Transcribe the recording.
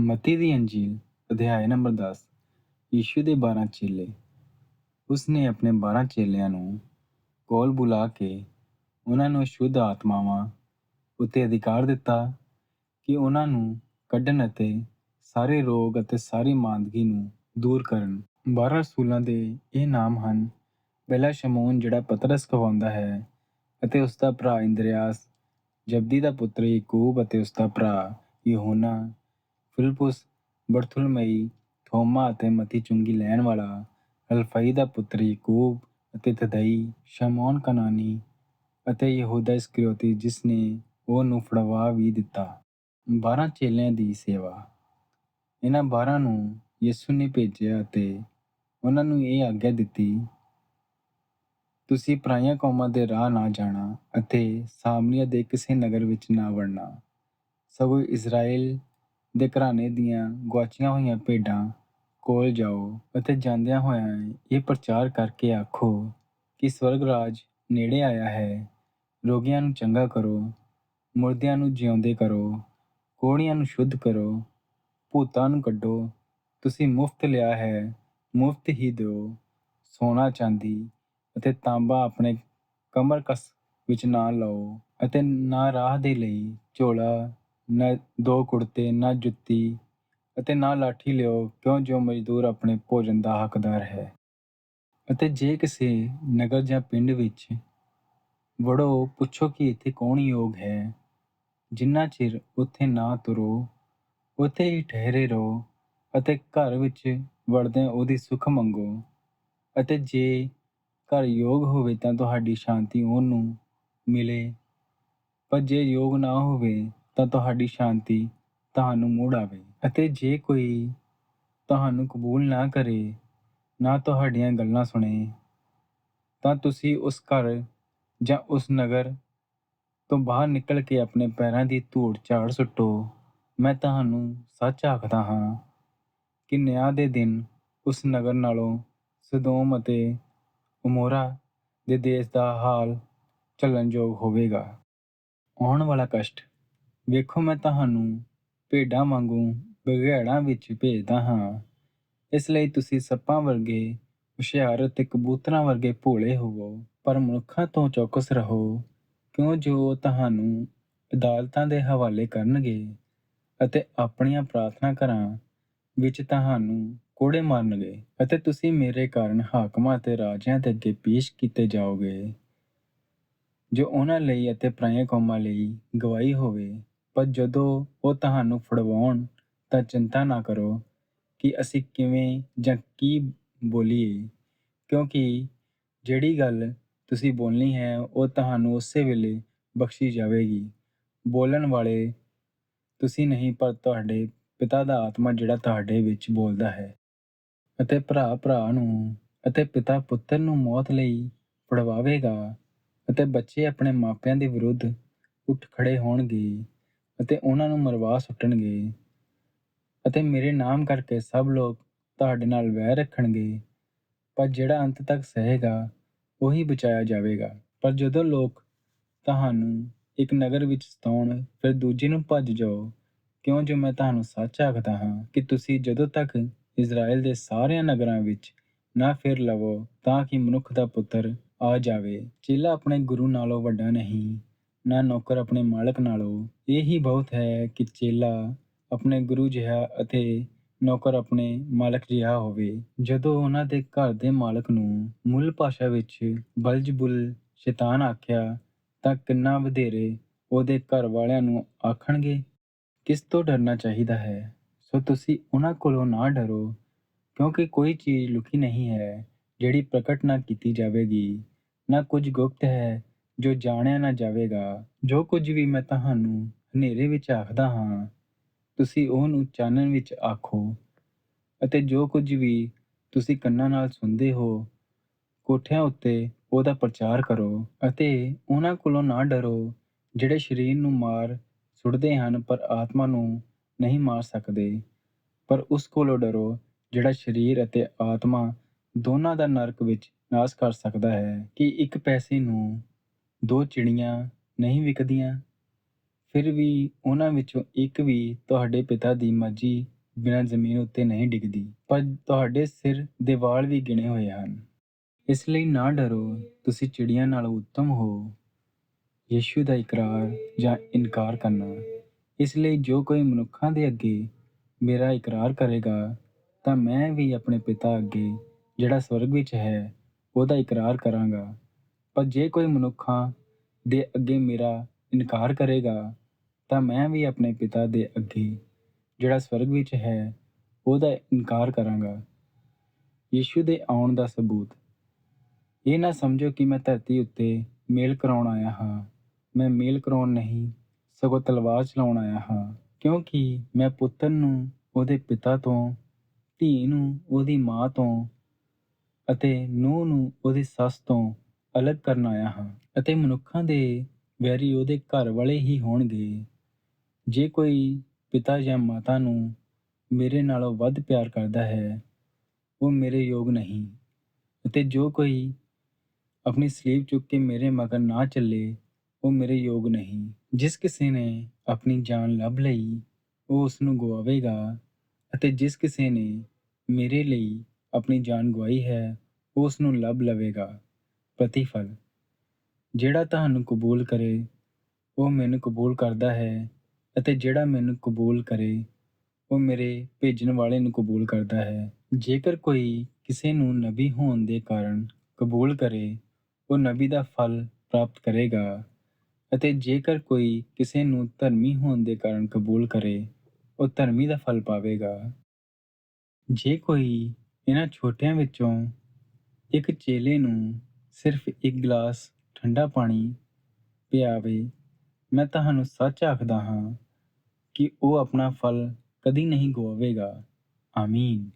ਮਤੀ ਦੀ ਅੰਜੀਲ, ਅਧਿਆਇ ਨੰਬਰ 10 ਯੀਸ਼ੂ ਦੇ 12 ਚੇਲੇ। ਉਸ ਨੇ ਆਪਣੇ 12 ਚੇਲਿਆਂ ਨੂੰ ਕੋਲ ਬੁਲਾ ਕੇ ਉਹਨਾਂ ਨੂੰ ਸ਼ੁੱਧ ਆਤਮਾਵਾਂ ਉੱਤੇ ਅਧਿਕਾਰ ਦਿੱਤਾ ਕਿ ਉਹਨਾਂ ਨੂੰ ਕੱਢਣ ਅਤੇ ਸਾਰੇ ਰੋਗ ਅਤੇ ਸਾਰੀ ਮਾਂਦਗੀ ਨੂੰ ਦੂਰ ਕਰਨ। 12 ਰਸੂਲਾਂ ਦੇ ਇਹ ਨਾਮ ਹਨ, ਪਹਿਲਾ ਸ਼ਮੂਨ ਜਿਹੜਾ ਪਤਰਸ ਕਹਾਉਂਦਾ ਹੈ ਅਤੇ ਉਸ ਦਾ ਭਰਾ ਇੰਦਰੀਆਸ, ਜਬਦੀ ਦਾ ਪੁੱਤਰ ਯਾਕੂਬ ਅਤੇ ਉਸ ਦਾ ਭਰਾ ਯਹੋਨਾ। ਫਿਲਪੁਸ ਬਰਥੁਲਮਈ ਥੋਮਾ ਅਤੇ ਮਤੀ ਚੁੰਗੀ ਲੈਣ ਵਾਲਾ ਹਲਫਈ ਦਾ ਪੁੱਤਰ ਯਾਕੂਬ ਅਤੇ ਤਦਈ ਸ਼ਮੌਨ ਕਨਾਨੀ ਅਤੇ ਯਹੂਦਾ ਇਸਕਰਿਓਤੀ ਜਿਸ ਨੇ ਉਹ ਨੂੰ ਫੜਵਾ ਵੀ ਦਿੱਤਾ। 12 ਚੇਲਿਆਂ ਦੀ ਸੇਵਾ। ਇਹਨਾਂ 12 ਨੂੰ ਯਿਸੂ ਨੇ ਭੇਜਿਆ ਅਤੇ ਉਹਨਾਂ ਨੂੰ ਇਹ ਆਗਿਆ ਦਿੱਤੀ, ਤੁਸੀਂ ਪਰਾਈਆਂ ਕੌਮਾਂ ਦੇ ਰਾਹ ਨਾ ਜਾਣਾ ਅਤੇ ਸਾਮਰੀਆ ਦੇ ਕਿਸੇ ਨਗਰ ਵਿੱਚ ਨਾ ਵੜਨਾ। ਸਗੋਂ ਇਜ਼ਰਾਈਲ ਦੇ ਘਰਾਣੇ ਦੀਆਂ ਗੁਆਚੀਆਂ ਹੋਈਆਂ ਭੇਡਾਂ ਕੋਲ ਜਾਓ ਅਤੇ ਜਾਂਦਿਆਂ ਹੋਇਆਂ ਇਹ ਪ੍ਰਚਾਰ ਕਰਕੇ ਆਖੋ ਕਿ ਸਵਰਗ ਰਾਜ ਨੇੜੇ ਆਇਆ ਹੈ। ਰੋਗੀਆਂ ਨੂੰ ਚੰਗਾ ਕਰੋ, ਮੁਰਦਿਆਂ ਨੂੰ ਜਿਉਂਦੇ ਕਰੋ ਕੋੜੀਆਂ ਨੂੰ ਸ਼ੁੱਧ ਕਰੋ, ਭੂਤਾਂ ਨੂੰ ਕੱਢੋ। ਤੁਸੀਂ ਮੁਫਤ ਲਿਆ ਹੈ, ਮੁਫਤ ਹੀ ਦਿਓ। ਸੋਨਾ, ਚਾਂਦੀ ਅਤੇ ਤਾਂਬਾ ਆਪਣੇ ਕਮਰ ਕਸ ਵਿੱਚ ਨਾ ਲਓ ਅਤੇ ਨਾ ਰਾਹ ਦੇ ਲਈ ਝੋਲਾ ਨਾ ਦੋ ਕੁੜਤੇ, ਨਾ ਜੁੱਤੀ ਅਤੇ ਨਾ ਲਾਠੀ ਲਿਓ, ਕਿਉਂ ਜੋ ਮਜ਼ਦੂਰ ਆਪਣੇ ਭੋਜਨ ਦਾ ਹੱਕਦਾਰ ਹੈ? ਅਤੇ ਜੇ ਕਿਸੇ ਨਗਰ ਜਾਂ ਪਿੰਡ ਵਿੱਚ ਵੜੋ, ਪੁੱਛੋ ਕਿ ਇੱਥੇ ਕੌਣ ਯੋਗ ਹੈ? ਜਿੰਨਾ ਚਿਰ ਉੱਥੇ ਨਾ ਤੁਰੋ, ਉੱਥੇ ਹੀ ਠਹਿਰੇ ਰਹੋ ਅਤੇ ਘਰ ਵਿੱਚ ਵੜਦਿਆਂ ਉਹਦੀ ਸੁੱਖ ਮੰਗੋ। ਅਤੇ ਜੇ ਘਰ ਯੋਗ ਹੋਵੇ ਤਾਂ ਤੁਹਾਡੀ ਸ਼ਾਂਤੀ ਉਹਨੂੰ ਮਿਲੇ, ਪਰ ਜੇ ਯੋਗ ਨਾ ਹੋਵੇ ਤਾਂ ਤੁਹਾਡੀ ਸ਼ਾਂਤੀ ਤੁਹਾਨੂੰ ਮੁੜ ਆਵੇ ਅਤੇ ਜੇ ਕੋਈ ਤੁਹਾਨੂੰ ਕਬੂਲ ਨਾ ਕਰੇ, ਨਾ ਤੁਹਾਡੀਆਂ ਗੱਲਾਂ ਸੁਣੇ, ਤਾਂ ਤੁਸੀਂ ਉਸ ਘਰ ਜਾਂ ਉਸ ਨਗਰ ਤੋਂ ਬਾਹਰ ਨਿਕਲ ਕੇ ਆਪਣੇ ਪੈਰਾਂ ਦੀ ਧੂੜ ਝਾੜ ਸੁੱਟੋ। ਮੈਂ ਤੁਹਾਨੂੰ ਸੱਚ ਆਖਦਾ ਹਾਂ ਕਿ ਨਿਆਂ ਦੇ ਦਿਨ ਉਸ ਨਗਰ ਨਾਲੋਂ ਸਦੋਮ ਅਤੇ ਉਮੋਰਾ ਦੇ ਦੇਸ਼ ਦਾ ਹਾਲ ਝੱਲਣਯੋਗ ਹੋਵੇਗਾ। ਆਉਣ ਵਾਲਾ ਕਸ਼ਟ ਵੇਖੋ ਮੈਂ ਤੁਹਾਨੂੰ ਭੇਡਾਂ ਵਾਂਗੂ ਬਘਿਆੜਾਂ ਵਿੱਚ ਭੇਜਦਾ ਹਾਂ। ਇਸ ਲਈ ਤੁਸੀਂ ਸੱਪਾਂ ਵਰਗੇ ਹੁਸ਼ਿਆਰ ਅਤੇ ਕਬੂਤਰਾਂ ਵਰਗੇ ਭੋਲੇ ਹੋਵੋ, ਪਰ ਮਨੁੱਖਾਂ ਤੋਂ ਚੌਕਸ ਰਹੋ, ਕਿਉਂ ਜੋ ਤੁਹਾਨੂੰ ਅਦਾਲਤਾਂ ਦੇ ਹਵਾਲੇ ਕਰਨਗੇ ਅਤੇ ਆਪਣੀਆਂ ਪ੍ਰਾਰਥਨਾ ਘਰਾਂ ਵਿੱਚ ਤੁਹਾਨੂੰ ਕੋੜੇ ਮਾਰਨਗੇ ਅਤੇ ਤੁਸੀਂ ਮੇਰੇ ਕਾਰਨ ਹਾਕਮਾਂ ਅਤੇ ਰਾਜਿਆਂ ਦੇ ਅੱਗੇ ਪੇਸ਼ ਕੀਤੇ ਜਾਓਗੇ। ਜੋ ਉਹਨਾਂ ਲਈ ਅਤੇ ਪਰਾਈਆਂ ਕੌਮਾਂ ਲਈ ਗਵਾਹੀ ਹੋਵੇ ਪਰ ਜਦੋਂ ਉਹ ਤੁਹਾਨੂੰ ਫੜਵਾਉਣ ਤਾਂ ਚਿੰਤਾ ਨਾ ਕਰੋ ਕਿ ਅਸੀਂ ਕਿਵੇਂ ਜਾਂ ਕੀ ਬੋਲੀਏ। ਕਿਉਂਕਿ ਜਿਹੜੀ ਗੱਲ ਤੁਸੀਂ ਬੋਲਣੀ ਹੈ, ਉਹ ਤੁਹਾਨੂੰ ਉਸੇ ਵੇਲੇ ਬਖਸ਼ੀ ਜਾਵੇਗੀ। ਬੋਲਣ ਵਾਲੇ ਤੁਸੀਂ ਨਹੀਂ, ਪਰ ਤੁਹਾਡੇ ਪਿਤਾ ਦਾ ਆਤਮਾ ਜਿਹੜਾ ਤੁਹਾਡੇ ਵਿੱਚ ਬੋਲਦਾ ਹੈ ਅਤੇ ਭਰਾ ਭਰਾ ਨੂੰ ਅਤੇ ਪਿਤਾ ਪੁੱਤਰ ਨੂੰ ਮੌਤ ਲਈ ਫੜਵਾਵੇਗਾ ਅਤੇ ਬੱਚੇ ਆਪਣੇ ਮਾਪਿਆਂ ਦੇ ਵਿਰੁੱਧ ਉੱਠ ਖੜੇ ਹੋਣਗੇ। ਅਤੇ ਉਹਨਾਂ ਨੂੰ ਮਰਵਾ ਸੁੱਟਣਗੇ ਅਤੇ ਮੇਰੇ ਨਾਮ ਕਰਕੇ ਸਭ ਲੋਕ ਤੁਹਾਡੇ ਨਾਲ ਵੈਰ ਰੱਖਣਗੇ। ਪਰ ਜਿਹੜਾ ਅੰਤ ਤੱਕ ਸਹੇਗਾ, ਉਹੀ ਬਚਾਇਆ ਜਾਵੇਗਾ। ਪਰ ਜਦੋਂ ਲੋਕ ਤੁਹਾਨੂੰ ਇੱਕ ਨਗਰ ਵਿੱਚ ਸਤਾਉਣ, ਫਿਰ ਦੂਜੇ ਨੂੰ ਭੱਜ ਜਾਓ। ਕਿਉਂ? ਜੋ ਮੈਂ ਤੁਹਾਨੂੰ ਸੱਚ ਆਖਦਾ ਹਾਂ ਕਿ ਤੁਸੀਂ ਜਦੋਂ ਤੱਕ ਇਜ਼ਰਾਈਲ ਦੇ ਸਾਰਿਆਂ ਨਗਰਾਂ ਵਿੱਚ ਨਾ ਫਿਰ ਲਵੋ, ਤਾਂ ਕਿ ਮਨੁੱਖ ਦਾ ਪੁੱਤਰ ਆ ਜਾਵੇ। ਚੇਲਾ ਆਪਣੇ ਗੁਰੂ ਨਾਲੋਂ ਵੱਡਾ ਨਹੀਂ। ਨਾ ਨੌਕਰ ਆਪਣੇ ਮਾਲਕ ਨਾਲੋਂ। ਇਹ ਹੀ ਬਹੁਤ ਹੈ ਕਿ ਚੇਲਾ ਆਪਣੇ ਗੁਰੂ ਜਿਹਾ ਅਤੇ ਨੌਕਰ ਆਪਣੇ ਮਾਲਕ ਜਿਹਾ ਹੋਵੇ। ਜਦੋਂ ਉਹਨਾਂ ਦੇ ਘਰ ਦੇ ਮਾਲਕ ਨੂੰ ਮੂਲ ਭਾਸ਼ਾ ਵਿੱਚ ਬਲਜਬੁਲ ਸ਼ੈਤਾਨ ਆਖਿਆ, ਤਾਂ ਕਿੰਨਾ ਵਧੇਰੇ ਉਹਦੇ ਘਰ ਵਾਲਿਆਂ ਨੂੰ ਆਖਣਗੇ, ਕਿਸ ਤੋਂ ਡਰਨਾ ਚਾਹੀਦਾ ਹੈ? ਸੋ ਤੁਸੀਂ ਉਹਨਾਂ ਕੋਲੋਂ ਨਾ ਡਰੋ, ਕਿਉਂਕਿ ਕੋਈ ਚੀਜ਼ ਲੁਕੀ ਨਹੀਂ ਹੈ ਜਿਹੜੀ ਪ੍ਰਗਟ ਨਾ ਕੀਤੀ ਜਾਵੇਗੀ। ਨਾ ਕੁਝ ਗੁਪਤ ਹੈ ਜੋ ਜਾਣਿਆ ਨਾ ਜਾਵੇਗਾ, ਜੋ ਕੁਝ ਵੀ ਮੈਂ ਤੁਹਾਨੂੰ ਹਨੇਰੇ ਵਿੱਚ ਆਖਦਾ ਹਾਂ, ਤੁਸੀਂ ਉਹਨੂੰ ਚਾਨਣ ਵਿੱਚ ਆਖੋ ਅਤੇ ਜੋ ਕੁਝ ਵੀ ਤੁਸੀਂ ਕੰਨਾਂ ਨਾਲ ਸੁਣਦੇ ਹੋ, ਕੋਠਿਆਂ ਉੱਤੇ ਉਹਦਾ ਪ੍ਰਚਾਰ ਕਰੋ ਅਤੇ ਉਹਨਾਂ ਕੋਲੋਂ ਨਾ ਡਰੋ, ਜਿਹੜੇ ਸਰੀਰ ਨੂੰ ਮਾਰ ਸੁੱਟਦੇ ਹਨ ਪਰ ਆਤਮਾ ਨੂੰ ਨਹੀਂ ਮਾਰ ਸਕਦੇ। ਪਰ ਉਸ ਕੋਲੋਂ ਡਰੋ, ਜਿਹੜਾ ਸਰੀਰ ਅਤੇ ਆਤਮਾ ਦੋਨਾਂ ਦਾ ਨਰਕ ਵਿੱਚ ਨਾਸ ਕਰ ਸਕਦਾ ਹੈ ਕਿ ਇੱਕ ਪੈਸੇ ਨੂੰ ਦੋ ਚਿੜੀਆਂ ਨਹੀਂ ਵਿਕਦੀਆਂ, ਫਿਰ ਵੀ ਉਹਨਾਂ ਵਿੱਚੋਂ ਇੱਕ ਵੀ ਤੁਹਾਡੇ ਪਿਤਾ ਦੀ ਮਰਜ਼ੀ ਬਿਨਾਂ ਜ਼ਮੀਨ ਉੱਤੇ ਨਹੀਂ ਡਿੱਗਦੀ, ਪਰ ਤੁਹਾਡੇ ਸਿਰ ਦੇ ਵਾਲ ਵੀ ਗਿਣੇ ਹੋਏ ਹਨ। ਇਸ ਲਈ ਨਾ ਡਰੋ, ਤੁਸੀਂ ਚਿੜੀਆਂ ਨਾਲੋਂ ਉੱਤਮ ਹੋ। ਯੀਸ਼ੂ ਦਾ ਇਕਰਾਰ ਜਾਂ ਇਨਕਾਰ ਕਰਨਾ। ਇਸ ਲਈ ਜੋ ਕੋਈ ਮਨੁੱਖਾਂ ਦੇ ਅੱਗੇ ਮੇਰਾ ਇਕਰਾਰ ਕਰੇਗਾ, ਤਾਂ ਮੈਂ ਵੀ ਆਪਣੇ ਪਿਤਾ ਅੱਗੇ, ਜਿਹੜਾ ਸਵਰਗ ਵਿੱਚ ਹੈ, ਉਹਦਾ ਇਕਰਾਰ ਕਰਾਂਗਾ। ਪਰ ਜੇ ਕੋਈ ਮਨੁੱਖਾਂ ਦੇ ਅੱਗੇ ਮੇਰਾ ਇਨਕਾਰ ਕਰੇਗਾ, ਤਾਂ ਮੈਂ ਵੀ ਆਪਣੇ ਪਿਤਾ ਦੇ ਅੱਗੇ ਜਿਹੜਾ ਸਵਰਗ ਵਿੱਚ ਹੈ, ਉਹਦਾ ਇਨਕਾਰ ਕਰਾਂਗਾ। ਯੀਸ਼ੂ ਦੇ ਆਉਣ ਦਾ ਸਬੂਤ। ਇਹ ਨਾ ਸਮਝੋ ਕਿ ਮੈਂ ਧਰਤੀ ਉੱਤੇ ਮੇਲ ਕਰਾਉਣ ਆਇਆ ਹਾਂ। ਮੈਂ ਮੇਲ ਕਰਾਉਣ ਨਹੀਂ, ਸਗੋਂ ਤਲਵਾਰ ਚਲਾਉਣ ਆਇਆ ਹਾਂ। ਕਿਉਂਕਿ ਮੈਂ ਪੁੱਤਰ ਨੂੰ ਉਹਦੇ ਪਿਤਾ ਤੋਂ, ਧੀ ਨੂੰ ਉਹਦੀ ਮਾਂ ਤੋਂ ਅਤੇ ਨੂੰਹ ਨੂੰ ਉਹਦੀ ਸੱਸ ਤੋਂ ਅਲੱਗ ਕਰਨ ਆਇਆ ਹਾਂ ਅਤੇ ਮਨੁੱਖਾਂ ਦੇ ਵੈਰੀ ਉਹਦੇ ਘਰ ਵਾਲੇ ਹੀ ਹੋਣਗੇ। ਜੇ ਕੋਈ ਪਿਤਾ ਜਾਂ ਮਾਤਾ ਨੂੰ ਮੇਰੇ ਨਾਲੋਂ ਵੱਧ ਪਿਆਰ ਕਰਦਾ ਹੈ, ਉਹ ਮੇਰੇ ਯੋਗ ਨਹੀਂ ਅਤੇ ਜੋ ਕੋਈ ਆਪਣੀ ਸਲੀਵ ਚੁੱਕ ਕੇ ਮੇਰੇ ਮਗਰ ਨਾ ਚੱਲੇ, ਉਹ ਮੇਰੇ ਯੋਗ ਨਹੀਂ। ਜਿਸ ਕਿਸੇ ਨੇ ਆਪਣੀ ਜਾਨ ਲੱਭ ਲਈ, ਉਹ ਉਸ ਨੂੰ ਗਵਾਵੇਗਾ ਅਤੇ ਜਿਸ ਕਿਸੇ ਨੇ ਮੇਰੇ ਲਈ ਆਪਣੀ ਜਾਨ ਗਵਾਈ ਹੈ, ਉਹ ਉਸ ਨੂੰ ਲੱਭ ਲਵੇਗਾ। ਪ੍ਰਤੀਫਲ। ਜਿਹੜਾ ਤੁਹਾਨੂੰ ਕਬੂਲ ਕਰੇ, ਉਹ ਮੈਨੂੰ ਕਬੂਲ ਕਰਦਾ ਹੈ ਅਤੇ ਜਿਹੜਾ ਮੈਨੂੰ ਕਬੂਲ ਕਰੇ, ਉਹ ਮੇਰੇ ਭੇਜਣ ਵਾਲੇ ਨੂੰ ਕਬੂਲ ਕਰਦਾ ਹੈ। ਜੇਕਰ ਕੋਈ ਕਿਸੇ ਨੂੰ ਨਬੀ ਹੋਣ ਦੇ ਕਾਰਨ ਕਬੂਲ ਕਰੇ, ਉਹ ਨਬੀ ਦਾ ਫਲ ਪ੍ਰਾਪਤ ਕਰੇਗਾ ਅਤੇ ਜੇਕਰ ਕੋਈ ਕਿਸੇ ਨੂੰ ਧਰਮੀ ਹੋਣ ਦੇ ਕਾਰਨ ਕਬੂਲ ਕਰੇ, ਉਹ ਧਰਮੀ ਦਾ ਫਲ ਪਾਵੇਗਾ। ਜੇ ਕੋਈ ਇਹਨਾਂ ਛੋਟਿਆਂ ਵਿੱਚੋਂ ਇੱਕ ਚੇਲੇ ਨੂੰ ਸਿਰਫ ਇੱਕ ਗਲਾਸ ਠੰਡਾ ਪਾਣੀ ਪਿਆਵੇ, ਮੈਂ ਤੁਹਾਨੂੰ ਸੱਚ ਆਖਦਾ ਹਾਂ ਕਿ ਉਹ ਆਪਣਾ ਫਲ ਕਦੀ ਨਹੀਂ ਗੁਆਵੇਗਾ ਆਮੀਨ।